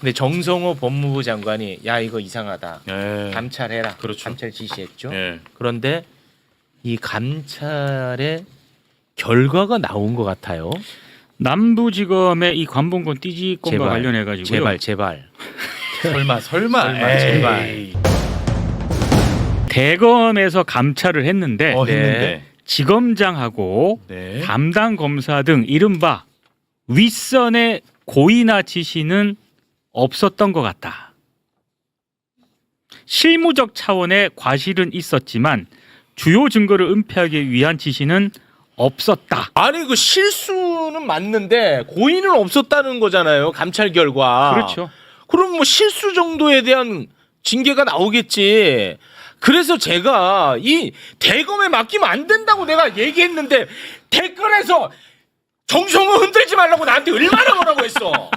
근데 정성호 법무부 장관이 야 이거 이상하다. 예. 감찰해라. 그렇죠. 감찰 지시했죠. 예. 그런데 이 감찰의 결과가 나온 것 같아요. 남부지검의 이 관봉권 띠지 건과 제발, 관련해 가지고 제발 제발. 설마 설마. 설마, 에이. 제발. 대검에서 감찰을 했는데 어 네. 했는데. 지검장하고 네. 담당 검사 등 이른바 윗선의 고의나 지시는 없었던 것 같다. 실무적 차원의 과실은 있었지만 주요 증거를 은폐하기 위한 지시는 없었다. 아니 그 실수는 맞는데 고의는 없었다는 거잖아요. 감찰 결과. 그렇죠. 그럼 뭐 실수 정도에 대한 징계가 나오겠지. 그래서 제가 이 대검에 맡기면 안 된다고 내가 얘기했는데 댓글에서 정성을 흔들지 말라고 나한테 얼마나 뭐라고 했어.